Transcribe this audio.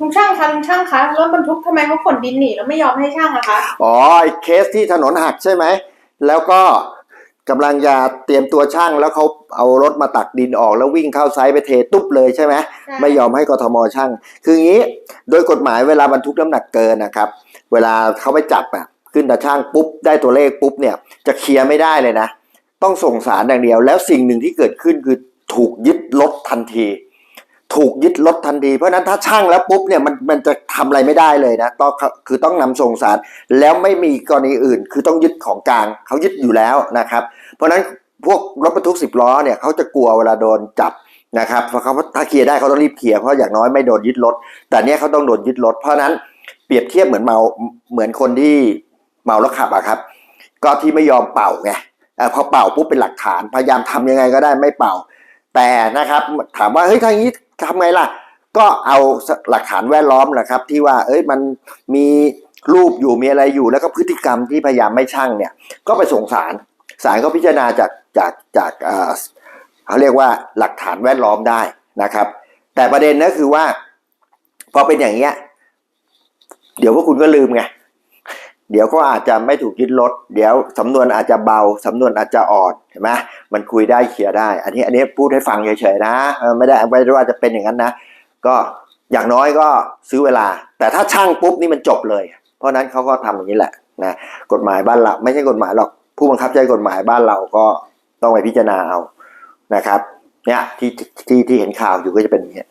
ลุงช่างคะลุงช่างคะรถบรรทุกทำไมเขาขนดินหนีแล้วไม่ยอมให้ช่างอะคะอ๋อไอ้เคสที่ถนนหักใช่ไหม แล้วก็กำลังจะเตรียมตัวช่างแล้วเขาเอารถมาตักดินออกแล้ววิ่งเข้าไซต์ไปเทตุ๊บเลยใช่ไหมใช่ไม่ยอมให้กทมช่าง คืออย่างนี้โดยกฎหมายเวลาบรรทุกน้ำหนักเกินนะครับ เวลาเขาไปจับอะขึ้นตาช่างปุ๊บได้ตัวเลขปุ๊บเนี่ยจะเคลียร์ไม่ได้เลยนะ ต้องส่งสารอย่างเดียว แล้วสิ่งหนึ่งที่เกิดขึ้นคือถูกยึดรถทันที ถูกยึดรถทันทีเพราะฉะนั้นถ้าช่างแล้วปุ๊บเนี่ยมันมันจะทำอะไรไม่ได้เลยนะต้องคือต้องนำส่งสารแล้วไม่มีกรณีอื่น คือต้องยึดของกลางเขายึดอยู่แล้วนะครับ เพราะฉะนั้นพวกรถบรรทุกสิบล้อเนี่ยเขาจะกลัวเวลาโดนจับนะครับเพราะเขาถ้าเคลียร์ได้เขาต้องรีบเคลียร์เพราะอย่างน้อยไม่โดนยึดรถแต่เนี้ยเขาต้องโดนยึดรถเพราะนั้นเปรียบเทียบเหมือนเมาเหมือนคนที่เมาแล้วขับอะครับ ก็ที่ไม่ยอมเป่าไงอพอเป่าปุ๊บเป็นหลักฐานพยายามทำยังไงก็ได้ไม่เป่า แต่นะครับถามว่าเฮ้ยทางนี้ ทำไงล่ะ ก็เอาหลักฐานแวดล้อมนะครับ ที่ว่าเอ้ยมันมีรูปอยู่มีอะไรอยู่ แล้วก็พฤติกรรมที่พยายามไม่ช่างเนี่ย ก็ไปส่งสารศาลก็พิจารณาจากจากจากเอ่อเขาเรียกว่าหลักฐานแวดล้อมได้นะครับ แต่ประเด็นก็คือว่า พอเป็นอย่างเงี้ย เดี๋ยวพวกคุณก็ลืมไง เดี๋ยวก็อาจจะไม่ถูกยึดรถ เดี๋ยวสำนวนอาจจะเบา สำนวนอาจจะอ่อนเห็นไหมมันคุยได้เคลียร์ได้ อันนี้อันนี้พูดให้ฟังเฉยๆนะ ไม่ได้ไม่ได้ว่าจะเป็นอย่างนั้นนะ ก็อย่างน้อยก็ซื้อเวลา แต่ถ้าช่างปุ๊บนี่มันจบเลย เพราะนั้นเขาก็ทำอย่างนี้แหละนะกฎหมายบ้านเราไม่ใช่กฎหมายหรอก ผู้บังคับใช้กฎหมายบ้านเราก็ต้องไปพิจารณาเอานะครับ เนี่ยที่ที่ที่เห็นข่าวอยู่ก็จะเป็นอย่างนี้